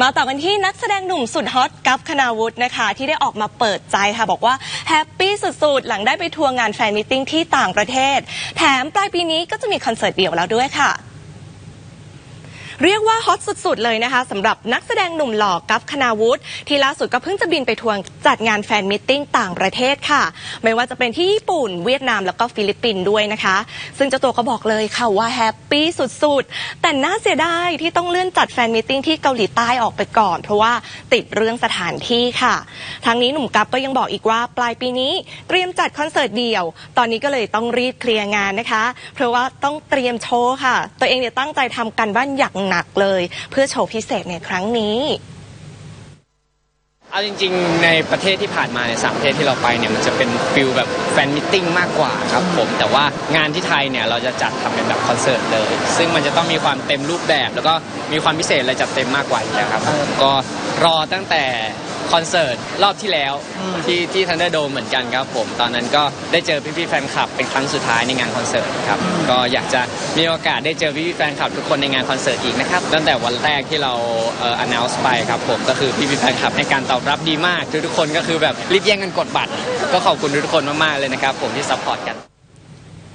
มาต่อกันที่นักแสดงหนุ่มสุดฮอตกัฟคณาวุฒินะคะ ที่ได้ออกมาเปิดใจค่ะ บอกว่าแฮปปี้สุดๆ หลังได้ไปทัวร์งานแฟนมิทติ้งที่ต่างประเทศ แถมปลายปีนี้ก็จะมีคอนเสิร์ตเดี่ยวแล้วด้วยค่ะ เรียกว่าฮอตสุดๆเลยนะคะสำหรับนักแสดงหนุ่มหล่อกัฟคณาวุฒิที่ล่าสุดก็เพิ่งจะบินไปทัวร์จัดงานแฟนมิทติ้งต่างประเทศค่ะ ไม่ว่าจะเป็นที่ญี่ปุ่น เวียดนามแล้วก็ฟิลิปปินส์ด้วยนะคะ ซึ่งเจ้าตัวก็บอกเลยค่ะว่าแฮปปี้สุดๆ แต่น่าเสียดายที่ต้องเลื่อนจัดแฟนมิทติ้งที่เกาหลีใต้ออกไปก่อน เพราะว่าติดเรื่องสถานที่ค่ะทั้งนี้หนุ่มกัฟก็ยังบอกอีกว่าปลายปีนี้เตรียมจัดคอนเสิร์ตเดี่ยว ตอนนี้ก็เลยต้องรีบเคลียร์งานนะคะ เพราะว่าต้องเตรียมโชว์ค่ะ ตัวเองเนี่ยตั้งใจทำกันบ้านอย่างหนักเลย เพื่อโชว์พิเศษในครั้งนี้เอาจริงๆ ในประเทศที่ผ่านมาในยสามประเทศที่เราไปเนี่ยมันจะเป็นฟิลแบบแฟนมิทติ้งมากกว่าครับผม แต่ว่างานที่ไทยเนี่ยเราจะจัดทำเป็นแบบคอนเสิร์ตเลย ซึ่งมันจะต้องมีความเต็มรูปแบบ แล้วก็มีความพิเศษอะไรจัดเต็มมากกว่าอยู่แล้วครับผมก็รอตั้งแต่ คอนเสิร์ตรอบที่แล้วที่ที่ทันเดอร์โดเหมือนกันครับผม ตอนนั้นก็ได้เจอพี่ๆแฟนคลับเป็นครั้งสุดท้ายในงานคอนเสิร์ตครับก็อยากจะมีโอกาสได้เจอพี่ๆแฟนคลับทุกคนในงานคอนเสิร์ตอีกนะครับตั้งแต่วันแรกที่เราเอ่อ announce ไปครับผมก็คือพี่ๆแฟนคลับในการตอบรับดีมากทุกๆคนก็คือแบบรีบแย่งกันกดบัตร ก็ขอบคุณทุกๆคนมากๆเลยนะครับผมที่ซัพพอร์ตกัน